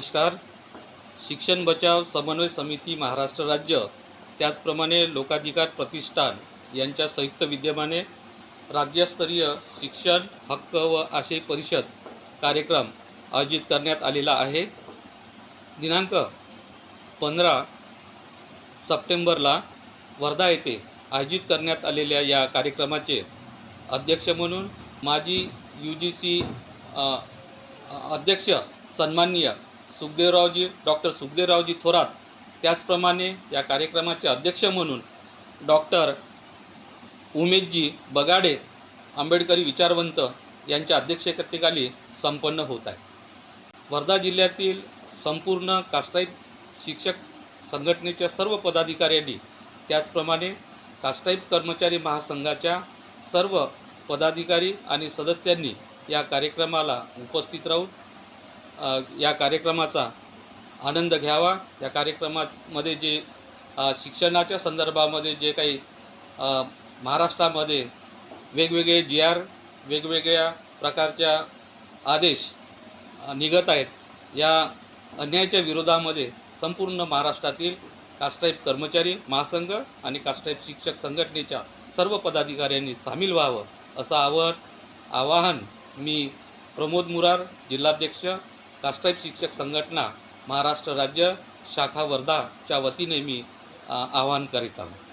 नमस्कार. शिक्षण बचाव समन्वय समिती महाराष्ट्र राज्य त्याचप्रमाणे लोकाधिकार प्रतिष्ठान यांच्या संयुक्त विद्यमाने राज्यस्तरीय शिक्षण हक्क व आशय परिषद कार्यक्रम आयोजित करण्यात आलेला आहे. दिनांक पंधरा सप्टेंबरला वर्धा येथे आयोजित करण्यात आलेल्या या कार्यक्रमाचे अध्यक्ष म्हणून माजी यू जी सी अध्यक्ष सन्माननीय सुखदेवरावजी डॉक्टर सुखदेवरावजी थोरात. त्याचप्रमाणे या कार्यक्रमाचे अध्यक्ष म्हणून डॉक्टर उमेशजी बगाडे आंबेडकरी विचारवंत यांच्या अध्यक्षतेखाली संपन्न होत आहे वर्धा जिल्ह्यातील संपूर्ण कास्टाईप शिक्षक संघटनेच्या सर्व पदाधिकाऱ्यांनी त्याचप्रमाणे कास्टाईप कर्मचारी महासंघाच्या सर्व पदाधिकारी आणि सदस्यांनी या कार्यक्रमाला उपस्थित राहून या कार्यक्रमाचा आनंद घ्यावा. या कार्यक्रमामध्ये जे शिक्षणाच्या संदर्भामध्ये जे काही महाराष्ट्रामध्ये वेगवेगळे जी आर वेगवेगळ्या प्रकारच्या आदेश निघत आहेत. या अन्यायाच्या विरोधामध्ये संपूर्ण महाराष्ट्रातील कास्टाईप कर्मचारी महासंघ आणि कास्टाईप शिक्षक संघटनेच्या सर्व पदाधिकाऱ्यांनी सामील व्हावं. असं आवाहन आवाहन मी प्रमोद मुरार जिल्हाध्यक्ष कास्टाईप शिक्षक संघटना महाराष्ट्र राज्य शाखा वर्धाच्या वतीने मी आवाहन करीत आहोत